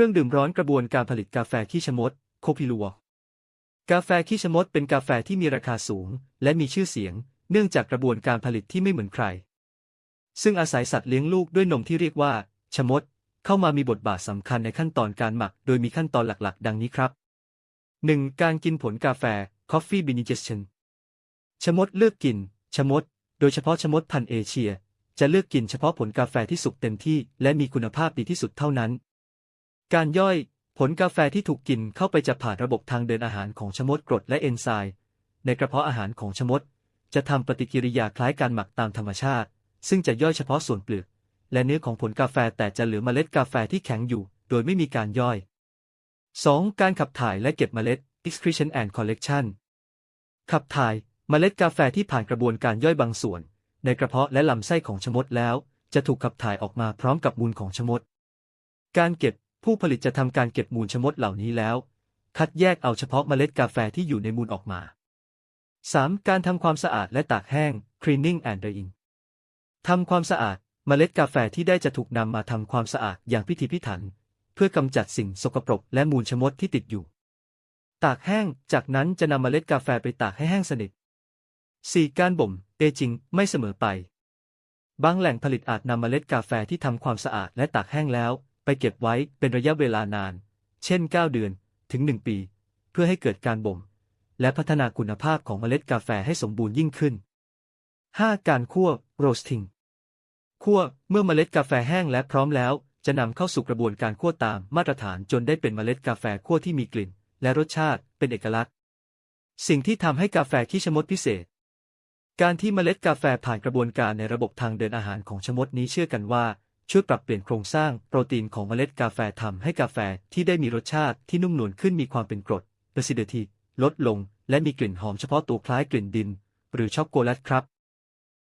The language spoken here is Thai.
ครื่องดื่มร้อนกระบวนการผลิตกาแฟขี้ชะมด โคพิลัว กาแฟขี้ชะมดเป็นกาแฟที่มีราคาสูง และมีชื่อเสียง เนื่องจากกระบวนการผลิตที่ไม่เหมือนใคร ซึ่งอาศัยสัตว์เลี้ยงลูกด้วยนมที่เรียกว่า ชะมด เข้ามามีบทบาทสำคัญในขั้นตอนการหมัก โดยมีขั้นตอนหลักๆ ดังนี้ครับ 1. การกินผลกาแฟ coffee bean ingestion ชะมดเลือกกิน ชะมด โดยเฉพาะชะมดพันธุ์เอเชีย จะเลือกกินเฉพาะผลกาแฟที่สุกเต็มที่ และมีคุณภาพดีที่สุดเท่านั้น การย่อย ผลกาแฟที่ถูกกินเข้าไปจะผ่านระบบทางเดินอาหารของชะมดกรดและเอนไซม์ในกระเพาะอาหารของชะมด จะทำปฏิกิริยาคล้ายการหมักตามธรรมชาติ ซึ่งจะย่อยเฉพาะส่วนเปลือก และเนื้อของผลกาแฟแต่จะเหลือเมล็ดกาแฟที่แข็งอยู่ โดยไม่มีการย่อย 2. การขับถ่ายและเก็บเมล็ด excretion and collection ขับถ่ายเมล็ดกาแฟที่ผ่านกระบวนการย่อยบางส่วน ในกระเพาะและลำไส้ของชะมดแล้ว จะถูกขับถ่ายออกมาพร้อมกับมูลของชะมด การเก็บ ผู้ผลิตจะทำการเก็บมูลชมดเหล่านี้แล้ว คัดแยกเอาเฉพาะเมล็ดกาแฟที่อยู่ในมูลออกมา 3. การทำความสะอาดและตากแห้ง cleaning and drying ทำความสะอาดเมล็ดกาแฟที่ได้จะถูกนำมาทำความสะอาดอย่างพิถีพิถัน เพื่อกำจัดสิ่งสกปรกและมูลชมดที่ติดอยู่ ตากแห้ง จากนั้นจะนำเมล็ดกาแฟไปตากให้แห้งสนิท 4. การบ่มเอจิงไม่เสมอไป บางแหล่งผลิตอาจนำเมล็ดกาแฟที่ทำความสะอาดและตากแห้งแล้ว ไปเก็บไว้เป็นระยะเวลานาน เช่น 9 เดือนถึง 1 ปี เพื่อให้เกิดการบ่ม และพัฒนาคุณภาพของเมล็ดกาแฟให้สมบูรณ์ยิ่งขึ้น 5. การคั่ว roasting คั่วเมื่อเมล็ดกาแฟแห้งและพร้อมแล้ว จะนำเข้าสู่กระบวนการคั่วตามมาตรฐานจนได้เป็นเมล็ดกาแฟคั่วที่มีกลิ่น และรสชาติเป็นเอกลักษณ์ สิ่งที่ทำให้กาแฟขี้ชะมดพิเศษ การที่เมล็ดกาแฟผ่านกระบวนการในระบบทางเดินอาหารของชะมดนี้เชื่อกันว่า ช่วยปรับเปลี่ยนโครงสร้างโปรตีนของเมล็ดกาแฟทำให้กาแฟที่ได้มีรสชาติที่นุ่มนวลขึ้นมีความเป็นกรด acidity ลดลง และมีกลิ่นหอมเฉพาะตัวคล้ายกลิ่นดิน หรือช็อกโกแลตครับ